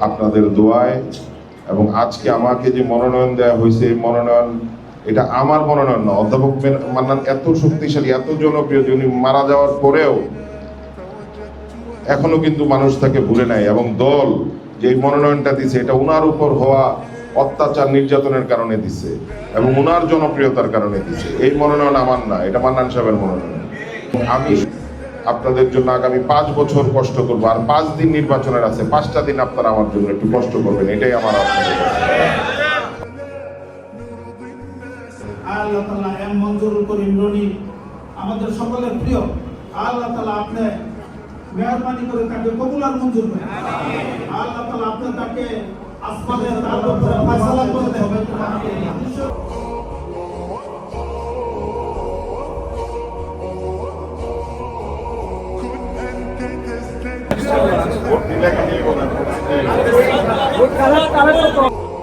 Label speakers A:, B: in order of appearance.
A: আপনাদের দোয়ায় এবং আজকে আমাকে যে মনোনয়ন দেওয়া হয়েছে, এই মনোনয়ন, এটা আমার মনোনয়ন না। অধ্যাপক মেন- মান্নান এত শক্তিশালী, এত জনপ্রিয় যে উনি মারা যাওয়ার পরেও এখনও কিন্তু মানুষ তাকে ভুলে নাই। এবং দল যে মনোনয়নটা দিছে এটা উনার উপর হওয়া অত্যাচার নির্যাতনের কারণে দিছে এবং উনার জনপ্রিয়তার কারণে দিছে। এই মনোনয়ন আমার না, এটা মান্নান সাহেবের মনোনয়ন। আমি আপনাদের জন্য আগামী পাঁচ বছর কষ্ট করব, আর পাঁচ দিন নির্বাচনের আছে, পাঁচটা দিন আপনারা আমার জন্য একটু কষ্ট করবেন, এটাই আমার আপনাদের
B: আল্লাহ তালা এম মঞ্জুরুল করিম রনি, আমাদের সকলের প্রিয়, আল্লাহ তালা আপনি মেহরবানি করে তাকে উপরে হবে করে দেন